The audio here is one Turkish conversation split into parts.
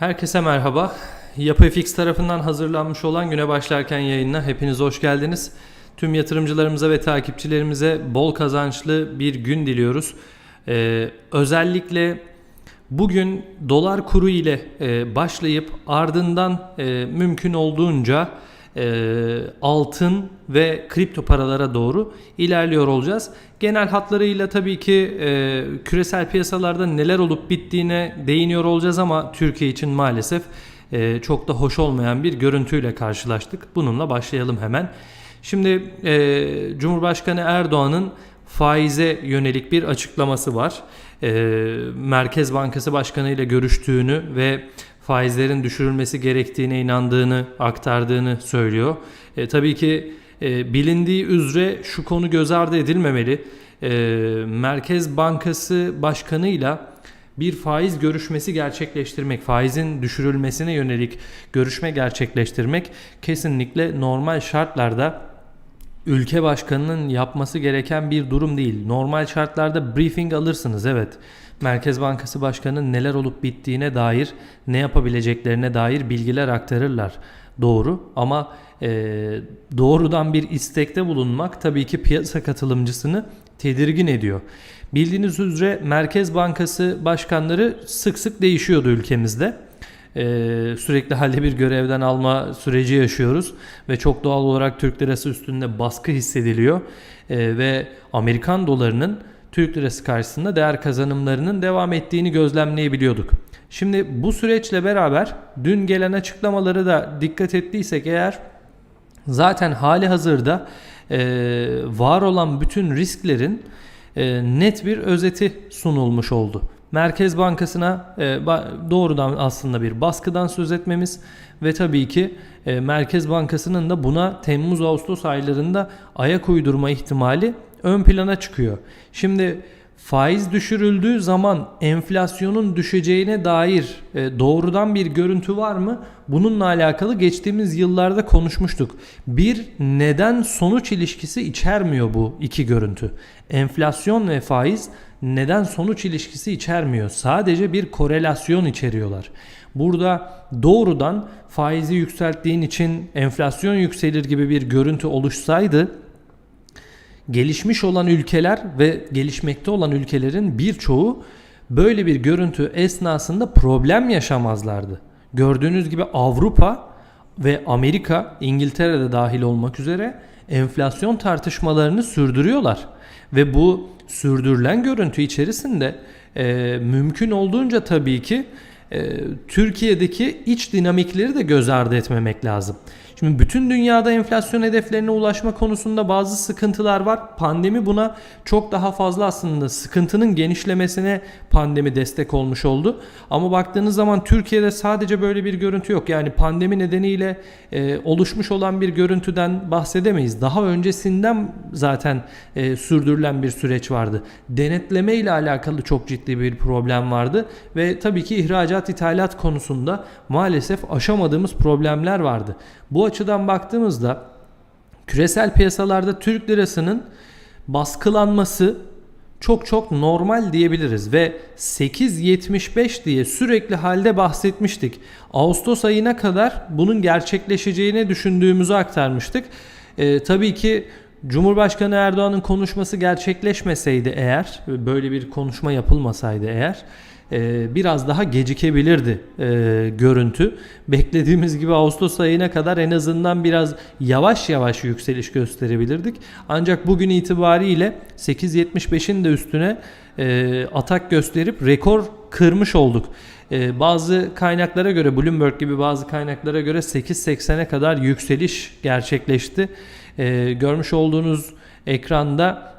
Herkese merhaba. Yapı FX tarafından hazırlanmış olan güne başlarken yayınına hepiniz hoş geldiniz. Tüm yatırımcılarımıza ve takipçilerimize bol kazançlı bir gün diliyoruz. Ee, özellikle bugün dolar kuru ile e, başlayıp ardından e, mümkün olduğunca e, altın ve kripto paralara doğru ilerliyor olacağız. Genel hatlarıyla tabii ki e, küresel piyasalarda neler olup bittiğine değiniyor olacağız ama Türkiye için maalesef e, çok da hoş olmayan bir görüntüyle karşılaştık. Bununla başlayalım hemen. Şimdi e, Cumhurbaşkanı Erdoğan'ın faize yönelik bir açıklaması var. E, Merkez Bankası Başkanı ile görüştüğünü ve faizlerin düşürülmesi gerektiğine inandığını aktardığını söylüyor. E, tabii ki e, bilindiği üzere şu konu göz ardı edilmemeli. E, Merkez Bankası Başkanı'yla bir faiz görüşmesi gerçekleştirmek, faizin düşürülmesine yönelik görüşme gerçekleştirmek kesinlikle normal şartlarda ülke başkanının yapması gereken bir durum değil. Normal şartlarda briefing alırsınız evet. Merkez Bankası Başkanı neler olup bittiğine dair, ne yapabileceklerine dair bilgiler aktarırlar. Doğru ama e, doğrudan bir istekte bulunmak tabii ki piyasa katılımcısını tedirgin ediyor. Bildiğiniz üzere Merkez Bankası başkanları sık sık değişiyordu ülkemizde. Ee, sürekli halde bir görevden alma süreci yaşıyoruz ve çok doğal olarak Türk lirası üstünde baskı hissediliyor Ee, ve Amerikan dolarının Türk lirası karşısında değer kazanımlarının devam ettiğini gözlemleyebiliyorduk. Şimdi bu süreçle beraber dün gelen açıklamaları da dikkat ettiysek eğer zaten hali hazırda e, var olan bütün risklerin e, net bir özeti sunulmuş oldu. Merkez Bankası'na e, doğrudan aslında bir baskıdan söz etmemiz ve tabii ki e, Merkez Bankası'nın da buna Temmuz-Ağustos aylarında ayak uydurma ihtimali ön plana çıkıyor. Şimdi faiz düşürüldüğü zaman enflasyonun düşeceğine dair e, doğrudan bir görüntü var mı? Bununla alakalı geçtiğimiz yıllarda konuşmuştuk. Bir neden sonuç ilişkisi içermiyor bu iki görüntü. Enflasyon ve faiz neden sonuç ilişkisi içermiyor. Sadece bir korelasyon içeriyorlar. Burada doğrudan faizi yükselttiğin için enflasyon yükselir gibi bir görüntü oluşsaydı gelişmiş olan ülkeler ve gelişmekte olan ülkelerin birçoğu böyle bir görüntü esnasında problem yaşamazlardı. Gördüğünüz gibi Avrupa ve Amerika, İngiltere'de dahil olmak üzere enflasyon tartışmalarını sürdürüyorlar. Ve bu sürdürülen görüntü içerisinde e, mümkün olduğunca tabii ki e, Türkiye'deki iç dinamikleri de göz ardı etmemek lazım. Şimdi bütün dünyada enflasyon hedeflerine ulaşma konusunda bazı sıkıntılar var. Pandemi buna çok daha fazla aslında sıkıntının genişlemesine pandemi destek olmuş oldu. Ama baktığınız zaman Türkiye'de sadece böyle bir görüntü yok. Yani pandemi nedeniyle e, oluşmuş olan bir görüntüden bahsedemeyiz. Daha öncesinden zaten e, sürdürülen bir süreç vardı. Denetleme ile alakalı çok ciddi bir problem vardı ve tabii ki ihracat ithalat konusunda maalesef aşamadığımız problemler vardı. Bu açıdan baktığımızda küresel piyasalarda Türk lirasının baskılanması çok çok normal diyebiliriz ve 8.75 diye sürekli halde bahsetmiştik. Ağustos ayına kadar bunun gerçekleşeceğini düşündüğümüzü aktarmıştık. Ee, tabii ki Cumhurbaşkanı Erdoğan'ın konuşması gerçekleşmeseydi eğer, böyle bir konuşma yapılmasaydı eğer e, biraz daha gecikebilirdi e, görüntü. Beklediğimiz gibi Ağustos ayına kadar en azından biraz yavaş yavaş yükseliş gösterebilirdik. Ancak bugün itibariyle 8.75'in de üstüne e, atak gösterip rekor kırmış olduk. Bazı kaynaklara göre Bloomberg gibi bazı kaynaklara göre 8.80'e kadar yükseliş gerçekleşti. Görmüş olduğunuz ekranda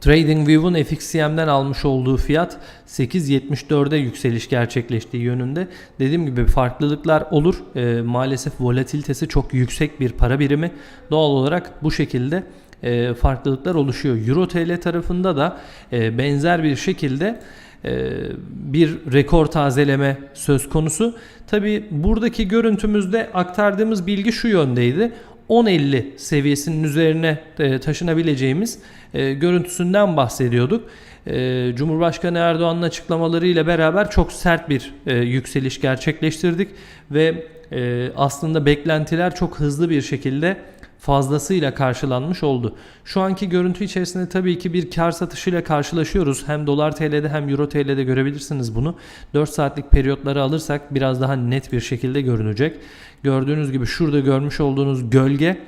TradingView'un FXCM'den almış olduğu fiyat 8.74'e yükseliş gerçekleştiği yönünde. Dediğim gibi farklılıklar olur. E, maalesef volatilitesi çok yüksek bir para birimi. Doğal olarak bu şekilde e, farklılıklar oluşuyor. Euro TL tarafında da e, benzer bir şekilde e, bir rekor tazeleme söz konusu. Tabi buradaki görüntümüzde aktardığımız bilgi şu yöndeydi. 10.50 seviyesinin üzerine e, taşınabileceğimiz e, görüntüsünden bahsediyorduk. E, Cumhurbaşkanı Erdoğan'ın açıklamalarıyla beraber çok sert bir yükseliş gerçekleştirdik ve aslında beklentiler çok hızlı bir şekilde fazlasıyla karşılanmış oldu. Şu anki görüntü içerisinde tabii ki bir kar satışıyla karşılaşıyoruz. Hem dolar TL'de hem euro TL'de görebilirsiniz bunu. 4 saatlik periyotları alırsak biraz daha net bir şekilde görünecek. Gördüğünüz gibi şurada görmüş olduğunuz gölge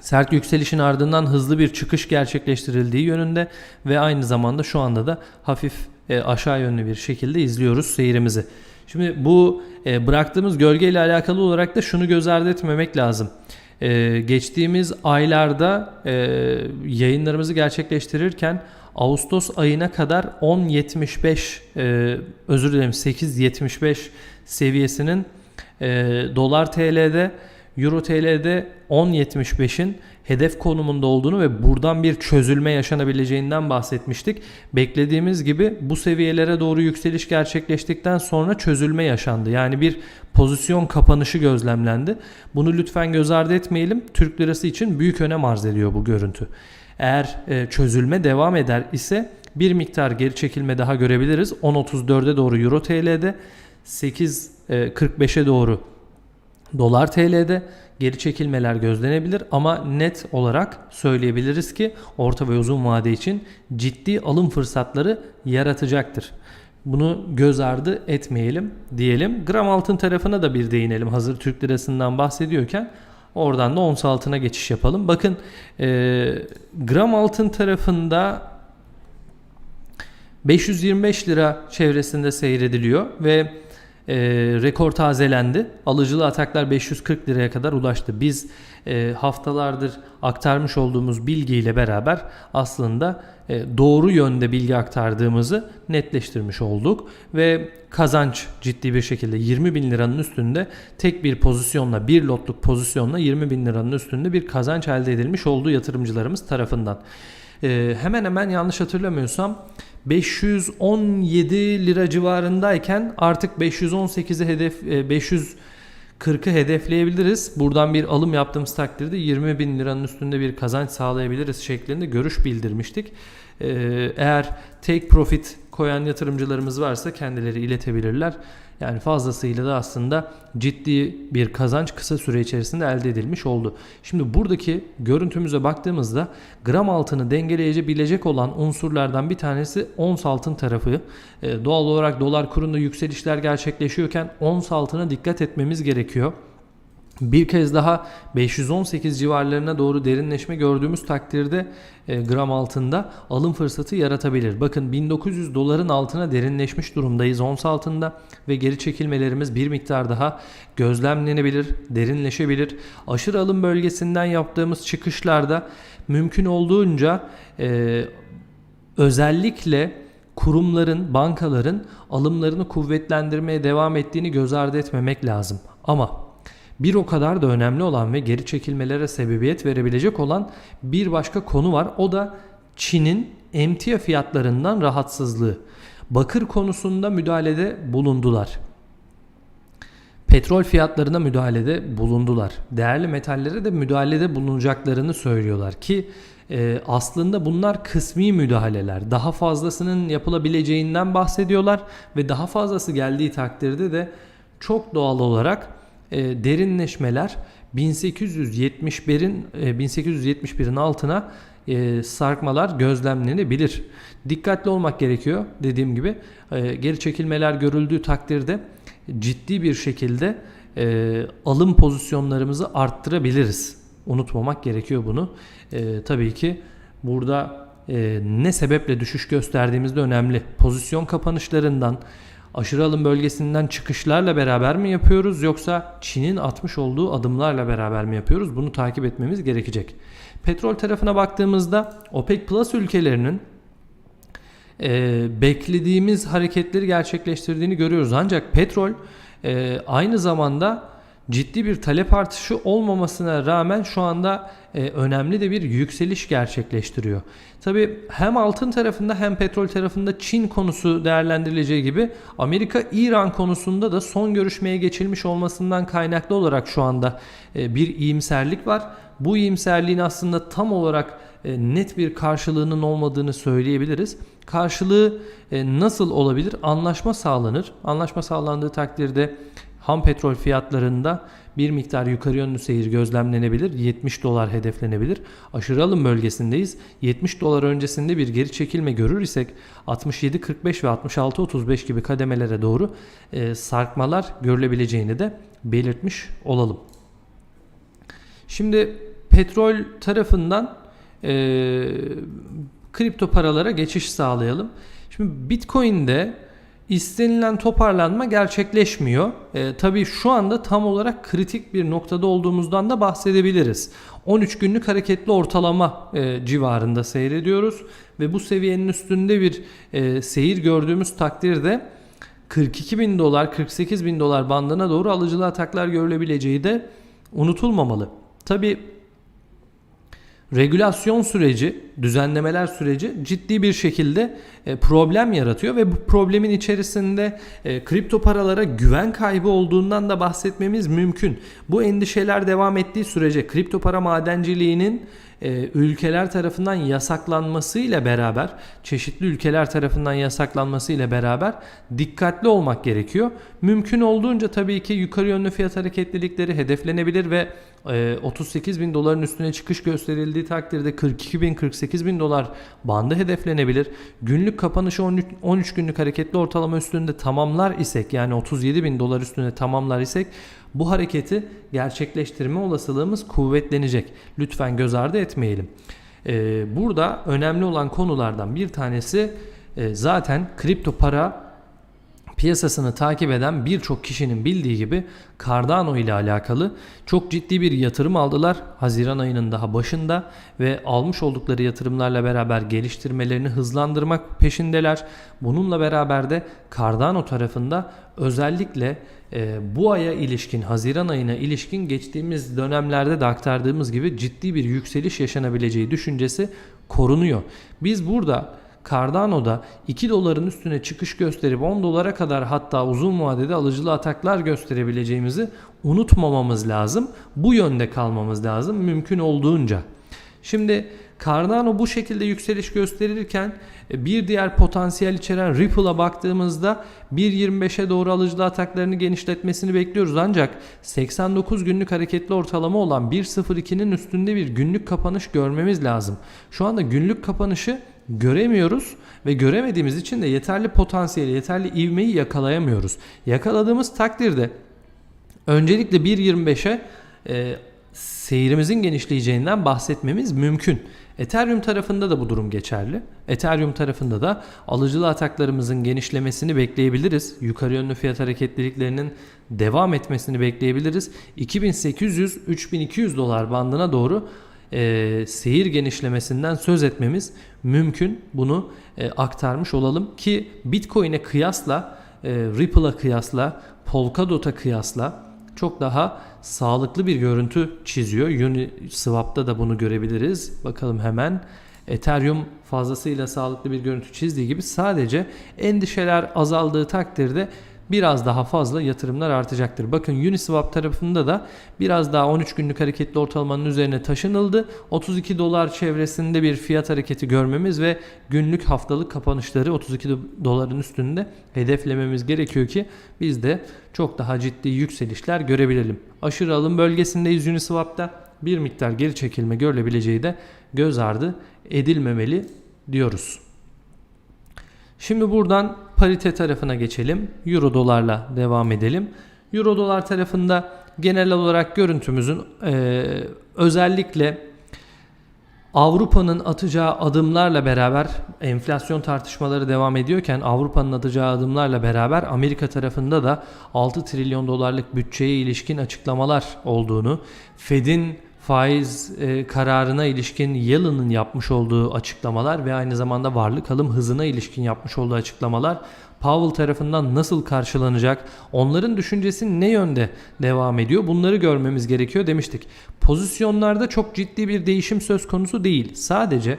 sert yükselişin ardından hızlı bir çıkış gerçekleştirildiği yönünde ve aynı zamanda şu anda da hafif e, aşağı yönlü bir şekilde izliyoruz seyrimizi. Şimdi bu e, bıraktığımız gölge ile alakalı olarak da şunu göz ardı etmemek lazım. Ee, geçtiğimiz aylarda e, yayınlarımızı gerçekleştirirken Ağustos ayına kadar 10.75 e, özür dilerim 8.75 seviyesinin e, dolar TL'de Euro TL'de 10.75'in hedef konumunda olduğunu ve buradan bir çözülme yaşanabileceğinden bahsetmiştik. Beklediğimiz gibi bu seviyelere doğru yükseliş gerçekleştikten sonra çözülme yaşandı. Yani bir pozisyon kapanışı gözlemlendi. Bunu lütfen göz ardı etmeyelim. Türk lirası için büyük önem arz ediyor bu görüntü. Eğer e, çözülme devam eder ise bir miktar geri çekilme daha görebiliriz. 10.34'e doğru Euro TL'de 8.45'e doğru Dolar TL'de geri çekilmeler gözlenebilir ama net olarak söyleyebiliriz ki orta ve uzun vade için ciddi alım fırsatları yaratacaktır. Bunu göz ardı etmeyelim diyelim. Gram altın tarafına da bir değinelim. Hazır Türk lirasından bahsediyorken oradan da ons altına geçiş yapalım. Bakın e, gram altın tarafında 525 lira çevresinde seyrediliyor ve e, rekor tazelendi. Alıcılı ataklar 540 liraya kadar ulaştı. Biz e, haftalardır aktarmış olduğumuz bilgiyle beraber aslında e, doğru yönde bilgi aktardığımızı netleştirmiş olduk ve kazanç ciddi bir şekilde 20 bin liranın üstünde tek bir pozisyonla bir lotluk pozisyonla 20 bin liranın üstünde bir kazanç elde edilmiş olduğu yatırımcılarımız tarafından. E, hemen hemen yanlış hatırlamıyorsam 517 lira civarındayken artık 518'i hedef 540'ı e, hedefleyebiliriz. Buradan bir alım yaptığımız takdirde 20 bin liranın üstünde bir kazanç sağlayabiliriz şeklinde görüş bildirmiştik. E, eğer take profit koyan yatırımcılarımız varsa kendileri iletebilirler. Yani fazlasıyla da aslında ciddi bir kazanç kısa süre içerisinde elde edilmiş oldu. Şimdi buradaki görüntümüze baktığımızda gram altını dengeleyebilecek olan unsurlardan bir tanesi ons altın tarafı. Ee, doğal olarak dolar kurunda yükselişler gerçekleşiyorken ons altına dikkat etmemiz gerekiyor. Bir kez daha 518 civarlarına doğru derinleşme gördüğümüz takdirde e, gram altında alım fırsatı yaratabilir. Bakın 1900 doların altına derinleşmiş durumdayız ons altında ve geri çekilmelerimiz bir miktar daha gözlemlenebilir, derinleşebilir. Aşırı alım bölgesinden yaptığımız çıkışlarda mümkün olduğunca e, özellikle kurumların, bankaların alımlarını kuvvetlendirmeye devam ettiğini göz ardı etmemek lazım. Ama bir o kadar da önemli olan ve geri çekilmelere sebebiyet verebilecek olan bir başka konu var. O da Çin'in emtia fiyatlarından rahatsızlığı. Bakır konusunda müdahalede bulundular. Petrol fiyatlarına müdahalede bulundular. Değerli metallere de müdahalede bulunacaklarını söylüyorlar ki e, aslında bunlar kısmi müdahaleler. Daha fazlasının yapılabileceğinden bahsediyorlar ve daha fazlası geldiği takdirde de çok doğal olarak e, derinleşmeler 1871'in e, 1871'in altına e, sarkmalar gözlemlenebilir. Dikkatli olmak gerekiyor dediğim gibi. E, geri çekilmeler görüldüğü takdirde ciddi bir şekilde e, alım pozisyonlarımızı arttırabiliriz. Unutmamak gerekiyor bunu. E, tabii ki burada e, ne sebeple düşüş gösterdiğimiz de önemli. Pozisyon kapanışlarından, aşırı alım bölgesinden çıkışlarla beraber mi yapıyoruz yoksa Çin'in atmış olduğu adımlarla beraber mi yapıyoruz? Bunu takip etmemiz gerekecek. Petrol tarafına baktığımızda OPEC Plus ülkelerinin e, beklediğimiz hareketleri gerçekleştirdiğini görüyoruz. Ancak petrol e, aynı zamanda ciddi bir talep artışı olmamasına rağmen şu anda e, önemli de bir yükseliş gerçekleştiriyor. Tabi hem altın tarafında hem petrol tarafında Çin konusu değerlendirileceği gibi Amerika İran konusunda da son görüşmeye geçilmiş olmasından kaynaklı olarak şu anda e, bir iyimserlik var. Bu iyimserliğin aslında tam olarak e, net bir karşılığının olmadığını söyleyebiliriz. Karşılığı e, nasıl olabilir? Anlaşma sağlanır. Anlaşma sağlandığı takdirde ham petrol fiyatlarında bir miktar yukarı yönlü seyir gözlemlenebilir. 70 dolar hedeflenebilir. Aşırı alım bölgesindeyiz. 70 dolar öncesinde bir geri çekilme görür isek 67.45 ve 66.35 gibi kademelere doğru e, sarkmalar görülebileceğini de belirtmiş olalım. Şimdi petrol tarafından e, kripto paralara geçiş sağlayalım. Şimdi Bitcoin'de istenilen toparlanma gerçekleşmiyor. E, tabii şu anda tam olarak kritik bir noktada olduğumuzdan da bahsedebiliriz. 13 günlük hareketli ortalama e, civarında seyrediyoruz ve bu seviyenin üstünde bir e, seyir gördüğümüz takdirde 42 bin dolar 48 bin dolar bandına doğru alıcılı ataklar görülebileceği de unutulmamalı. Tabi regülasyon süreci, düzenlemeler süreci ciddi bir şekilde e, problem yaratıyor ve bu problemin içerisinde e, kripto paralara güven kaybı olduğundan da bahsetmemiz mümkün. Bu endişeler devam ettiği sürece kripto para madenciliğinin e, ülkeler tarafından yasaklanması ile beraber çeşitli ülkeler tarafından yasaklanması ile beraber dikkatli olmak gerekiyor. Mümkün olduğunca tabii ki yukarı yönlü fiyat hareketlilikleri hedeflenebilir ve 38 bin doların üstüne çıkış gösterildiği takdirde 42 bin 48 bin dolar bandı hedeflenebilir. Günlük kapanışı 13, 13 günlük hareketli ortalama üstünde tamamlar isek yani 37 bin dolar üstüne tamamlar isek bu hareketi gerçekleştirme olasılığımız kuvvetlenecek. Lütfen göz ardı etmeyelim. Ee, burada önemli olan konulardan bir tanesi e, zaten kripto para piyasasını takip eden birçok kişinin bildiği gibi Cardano ile alakalı çok ciddi bir yatırım aldılar Haziran ayının daha başında ve almış oldukları yatırımlarla beraber geliştirmelerini hızlandırmak peşindeler. Bununla beraber de Cardano tarafında özellikle e, bu aya ilişkin Haziran ayına ilişkin geçtiğimiz dönemlerde de aktardığımız gibi ciddi bir yükseliş yaşanabileceği düşüncesi korunuyor. Biz burada Cardano'da 2 doların üstüne çıkış gösterip 10 dolara kadar hatta uzun vadede alıcılı ataklar gösterebileceğimizi unutmamamız lazım. Bu yönde kalmamız lazım mümkün olduğunca. Şimdi Cardano bu şekilde yükseliş gösterirken e, bir diğer potansiyel içeren Ripple'a baktığımızda 1.25'e doğru alıcılı ataklarını genişletmesini bekliyoruz. Ancak 89 günlük hareketli ortalama olan 1.02'nin üstünde bir günlük kapanış görmemiz lazım. Şu anda günlük kapanışı göremiyoruz ve göremediğimiz için de yeterli potansiyeli, yeterli ivmeyi yakalayamıyoruz. Yakaladığımız takdirde öncelikle 1.25'e e, seyrimizin genişleyeceğinden bahsetmemiz mümkün. Ethereum tarafında da bu durum geçerli. Ethereum tarafında da alıcılı ataklarımızın genişlemesini bekleyebiliriz. Yukarı yönlü fiyat hareketliliklerinin devam etmesini bekleyebiliriz. 2800-3200 dolar bandına doğru e, seyir genişlemesinden söz etmemiz mümkün. Bunu e, aktarmış olalım ki Bitcoin'e kıyasla, e, Ripple'a kıyasla, Polkadot'a kıyasla çok daha sağlıklı bir görüntü çiziyor. Uniswap'ta da bunu görebiliriz. Bakalım hemen. Ethereum fazlasıyla sağlıklı bir görüntü çizdiği gibi sadece endişeler azaldığı takdirde biraz daha fazla yatırımlar artacaktır. Bakın Uniswap tarafında da biraz daha 13 günlük hareketli ortalamanın üzerine taşınıldı. 32 dolar çevresinde bir fiyat hareketi görmemiz ve günlük haftalık kapanışları 32 doların üstünde hedeflememiz gerekiyor ki biz de çok daha ciddi yükselişler görebilelim. Aşırı alım bölgesindeyiz Uniswap'ta bir miktar geri çekilme görülebileceği de göz ardı edilmemeli diyoruz. Şimdi buradan parite tarafına geçelim. Euro dolarla devam edelim. Euro dolar tarafında genel olarak görüntümüzün e, özellikle Avrupa'nın atacağı adımlarla beraber enflasyon tartışmaları devam ediyorken Avrupa'nın atacağı adımlarla beraber Amerika tarafında da 6 trilyon dolarlık bütçeye ilişkin açıklamalar olduğunu, Fed'in faiz e, kararına ilişkin Yellen'ın yapmış olduğu açıklamalar ve aynı zamanda varlık alım hızına ilişkin yapmış olduğu açıklamalar Powell tarafından nasıl karşılanacak? Onların düşüncesi ne yönde devam ediyor? Bunları görmemiz gerekiyor demiştik. Pozisyonlarda çok ciddi bir değişim söz konusu değil. Sadece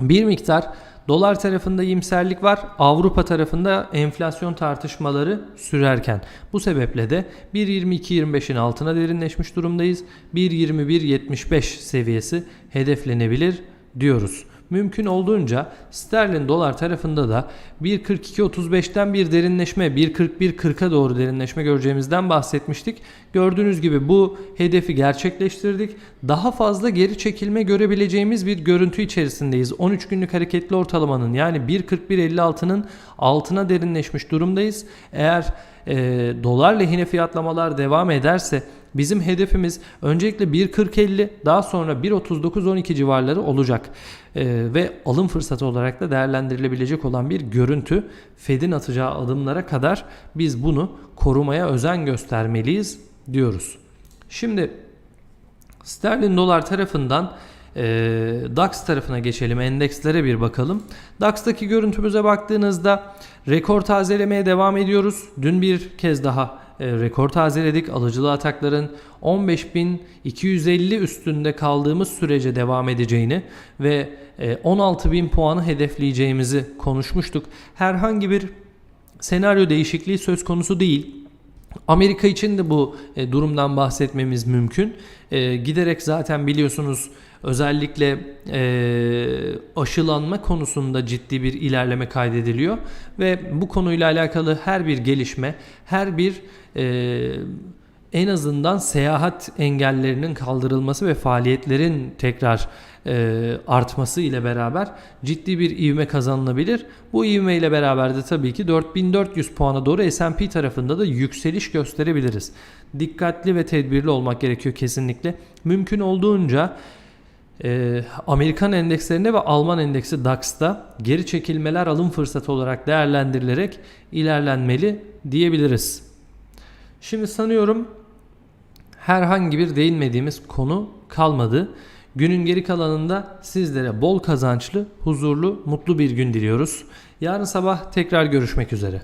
bir miktar dolar tarafında iyimserlik var. Avrupa tarafında enflasyon tartışmaları sürerken. Bu sebeple de 1.22-25'in altına derinleşmiş durumdayız. 1.21-75 seviyesi hedeflenebilir diyoruz. Mümkün olduğunca sterlin dolar tarafında da 1.42-35'ten bir derinleşme 1.41-40'a doğru derinleşme göreceğimizden bahsetmiştik. Gördüğünüz gibi bu hedefi gerçekleştirdik. Daha fazla geri çekilme görebileceğimiz bir görüntü içerisindeyiz. 13 günlük hareketli ortalamanın yani 1.41-56'nın altına derinleşmiş durumdayız. Eğer e, dolar lehine fiyatlamalar devam ederse bizim hedefimiz öncelikle 1.40-50 daha sonra 1.39-12 civarları olacak. E, ve alım fırsatı olarak da değerlendirilebilecek olan bir görüntü. Fed'in atacağı adımlara kadar biz bunu korumaya özen göstermeliyiz diyoruz. Şimdi sterlin dolar tarafından e, DAX tarafına geçelim. Endekslere bir bakalım. DAX'taki görüntümüze baktığınızda rekor tazelemeye devam ediyoruz. Dün bir kez daha e, rekor tazeledik. Alıcılı atakların 15.250 üstünde kaldığımız sürece devam edeceğini ve e, 16.000 puanı hedefleyeceğimizi konuşmuştuk. Herhangi bir senaryo değişikliği söz konusu değil. Amerika için de bu e, durumdan bahsetmemiz mümkün. E, giderek zaten biliyorsunuz özellikle e, aşılanma konusunda ciddi bir ilerleme kaydediliyor ve bu konuyla alakalı her bir gelişme, her bir e, en azından seyahat engellerinin kaldırılması ve faaliyetlerin tekrar e, artması ile beraber ciddi bir ivme kazanılabilir. Bu ivme ile beraber de tabii ki 4400 puana doğru S&P tarafında da yükseliş gösterebiliriz. Dikkatli ve tedbirli olmak gerekiyor kesinlikle. Mümkün olduğunca e, Amerikan endekslerinde ve Alman endeksi DAX'ta geri çekilmeler alım fırsatı olarak değerlendirilerek ilerlenmeli diyebiliriz. Şimdi sanıyorum herhangi bir değinmediğimiz konu kalmadı. Günün geri kalanında sizlere bol kazançlı, huzurlu, mutlu bir gün diliyoruz. Yarın sabah tekrar görüşmek üzere.